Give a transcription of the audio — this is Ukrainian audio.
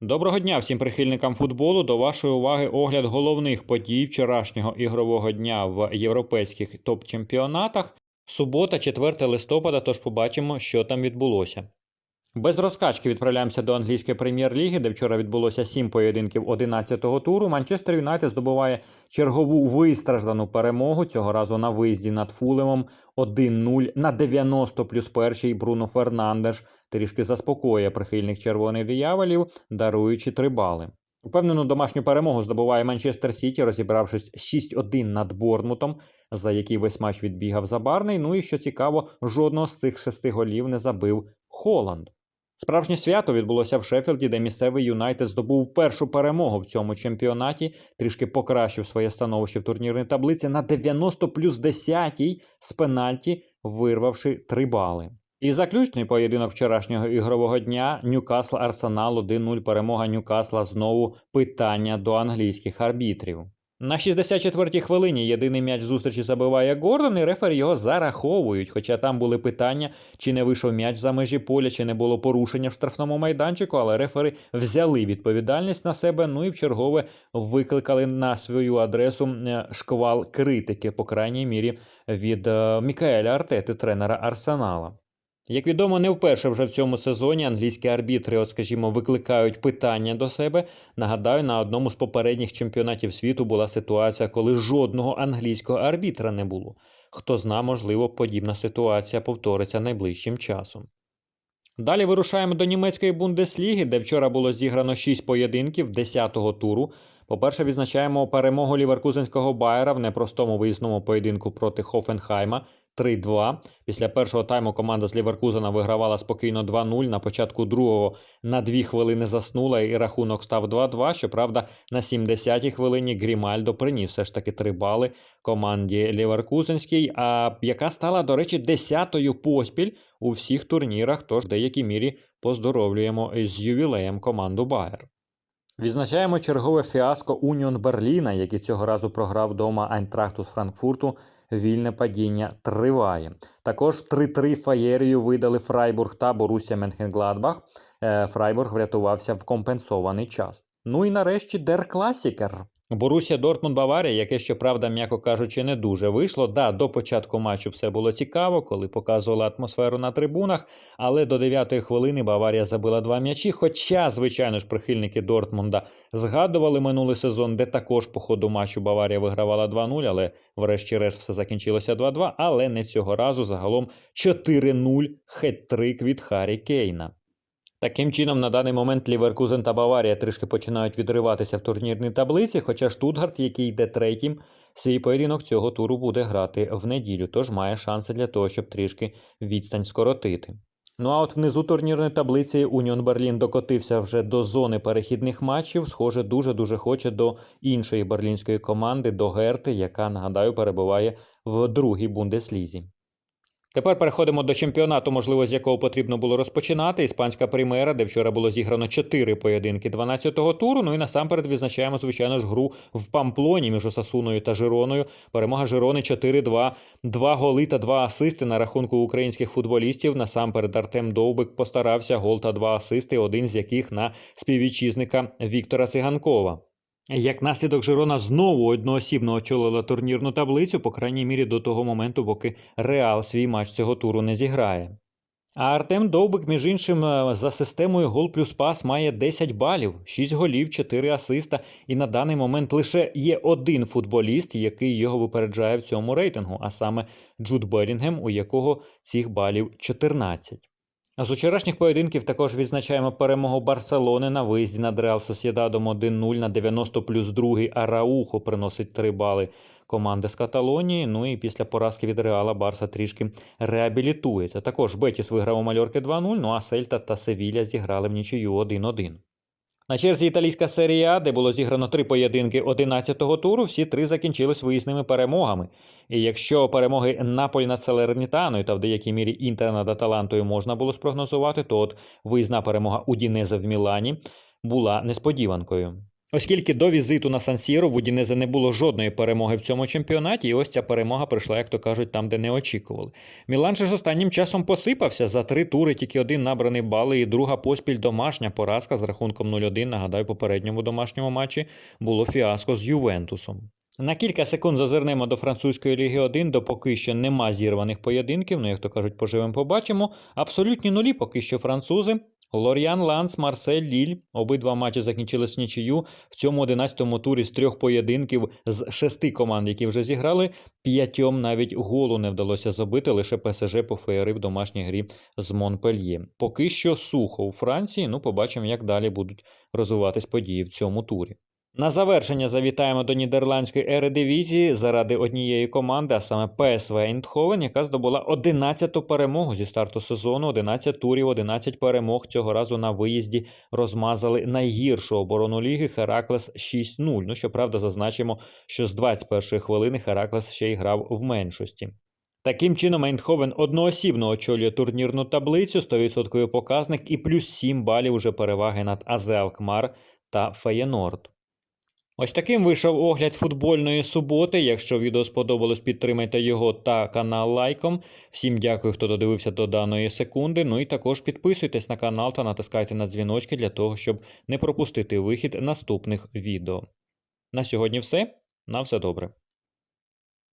Доброго дня всім прихильникам футболу. До вашої уваги огляд головних подій вчорашнього ігрового дня в європейських топ-чемпіонатах. Субота, 4 листопада, тож побачимо, що там відбулося. Без розкачки відправляємося до англійської прем'єр-ліги, де вчора відбулося 7 поєдинків 11-го туру. Манчестер Юнайтед здобуває чергову вистраждану перемогу цього разу на виїзді над Фулемом 1-0 на 90 плюс перший Бруно Фернандеш трішки заспокоює прихильних червоних дияволів, даруючи 3 бали. Упевнену домашню перемогу здобуває Манчестер Сіті, розібравшись 6-1 над Борнмутом, за який весь матч відбігав забарний. Ну і що цікаво, жодного з цих шести голів не забив Холланд. Справжнє свято відбулося в Шеффілді, де місцевий Юнайтед здобув першу перемогу в цьому чемпіонаті, трішки покращив своє становище в турнірній таблиці на 90 плюс 10 з пенальті, вирвавши 3 бали. І заключний поєдинок вчорашнього ігрового дня Ньюкасл Арсенал 1-0 перемога Ньюкасла знову питання до англійських арбітрів. На 64-й хвилині єдиний м'яч зустрічі забиває Гордон, і рефері його зараховують. Хоча там були питання, чи не вийшов м'яч за межі поля, чи не було порушення в штрафному майданчику, але рефери взяли відповідальність на себе. Ну і в чергове викликали на свою адресу е, шквал критики, по крайній мірі, від е, Мікаеля Артети, тренера Арсенала. Як відомо, не вперше вже в цьому сезоні англійські арбітри, от скажімо, викликають питання до себе. Нагадаю, на одному з попередніх чемпіонатів світу була ситуація, коли жодного англійського арбітра не було. Хто зна, можливо, подібна ситуація повториться найближчим часом. Далі вирушаємо до німецької бундесліги, де вчора було зіграно 6 поєдинків 10-го туру. По-перше, відзначаємо перемогу ліверкузенського Байера в непростому виїзному поєдинку проти Хофенхайма 3-2. Після першого тайму команда з Ліверкузена вигравала спокійно 2-0. На початку другого на 2 хвилини заснула і рахунок став 2-2. Щоправда, на 70-й хвилині Грімальдо приніс все ж таки 3 бали команді Ліверкузенській, а яка стала, до речі, десятою поспіль у всіх турнірах. Тож в деякій мірі поздоровлюємо з ювілеєм команду Байер. Відзначаємо чергове фіаско Уніон Берліна, який цього разу програв вдома Айнтрахту з Франкфурту. Вільне падіння триває. Також 3-3 фаєрію видали Фрайбург та Боруся Менхенгладбах. Е, Фрайбург врятувався в компенсований час. Ну і нарешті Дер Класікер. Борусія Дортмунд Баварія, яке, щоправда, м'яко кажучи, не дуже вийшло. Да, до початку матчу все було цікаво, коли показували атмосферу на трибунах, але до 9-ї хвилини Баварія забила два м'ячі. Хоча, звичайно ж, прихильники Дортмунда згадували минулий сезон, де також по ходу матчу Баварія вигравала 2-0, але врешті-решт все закінчилося 2-2. Але не цього разу загалом 4-0 хет-трик від Харі Кейна. Таким чином, на даний момент Ліверкузен та Баварія трішки починають відриватися в турнірній таблиці, хоча Штутгарт, який йде третім, свій поєдинок цього туру буде грати в неділю, тож має шанси для того, щоб трішки відстань скоротити. Ну а от внизу турнірної таблиці Уніон Берлін докотився вже до зони перехідних матчів. Схоже, дуже-дуже хоче до іншої берлінської команди, до Герти, яка, нагадаю, перебуває в другій бундеслізі. Тепер переходимо до чемпіонату, можливо, з якого потрібно було розпочинати. Іспанська прем'єра, де вчора було зіграно 4 поєдинки 12-го туру. Ну і насамперед відзначаємо, звичайно ж, гру в Памплоні між Осасуною та Жироною. Перемога Жирони 4-2. Два голи та два асисти на рахунку українських футболістів. Насамперед Артем Довбик постарався гол та два асисти, один з яких на співвітчизника Віктора Циганкова. Як наслідок Жирона знову одноосібно очолила турнірну таблицю, по крайній мірі до того моменту, поки Реал свій матч цього туру не зіграє. А Артем Довбик, між іншим, е, за системою гол плюс пас має 10 балів, 6 голів, 4 асиста, і на даний момент лише є один футболіст, який його випереджає в цьому рейтингу, а саме Джуд Белінгем, у якого цих балів 14. З учорашніх поєдинків також відзначаємо перемогу Барселони на виїзді над Реал Сосєдадом 1-0 на 90 плюс 2 Араухо приносить 3 бали команди з Каталонії. Ну і після поразки від Реала Барса трішки реабілітується. Також Бетіс виграв у Мальорки 2-0, ну а Сельта та Севіля зіграли в нічию 1-1. На черзі італійська серія, А, де було зіграно три поєдинки 11-го туру, всі три закінчились виїзними перемогами. І якщо перемоги Наполі над Салернітаною та в деякій мірі Інтер над Аталантою можна було спрогнозувати, то от виїзна перемога Удінеза в Мілані була несподіванкою. Оскільки до візиту на Сан-Сіро в Удінезе не було жодної перемоги в цьому чемпіонаті, і ось ця перемога прийшла, як то кажуть, там, де не очікували. Мілан же ж останнім часом посипався за три тури, тільки один набраний бали, і друга поспіль домашня поразка з рахунком 0-1. Нагадаю, попередньому домашньому матчі було фіаско з Ювентусом. На кілька секунд зазирнемо до французької ліги 1, до поки що нема зірваних поєдинків. Ну, як то кажуть, поживемо побачимо. Абсолютні нулі поки що французи. Лор'ян Ланс, Марсель, Ліль. Обидва матчі закінчились нічию. В цьому 11-му турі з трьох поєдинків з шести команд, які вже зіграли, п'ятьом навіть голу не вдалося забити. Лише ПСЖ пофеєрив в домашній грі з Монпельє. Поки що сухо у Франції. Ну, побачимо, як далі будуть розвиватись події в цьому турі. На завершення завітаємо до нідерландської ередивізії заради однієї команди, а саме ПСВ Ейндховен, яка здобула 11-ту перемогу зі старту сезону. 11 турів, 11 перемог. Цього разу на виїзді розмазали найгіршу оборону ліги Хераклес 6-0. Ну, щоправда, зазначимо, що з 21-ї хвилини Хераклес ще й грав в меншості. Таким чином, Ейндховен одноосібно очолює турнірну таблицю, 100% показник і плюс 7 балів уже переваги над АЗ Алкмар та Феєнорд. Ось таким вийшов огляд футбольної суботи. Якщо відео сподобалось, підтримайте його та канал лайком. Всім дякую, хто додивився до даної секунди. Ну і також підписуйтесь на канал та натискайте на дзвіночки для того, щоб не пропустити вихід наступних відео. На сьогодні все. На все добре.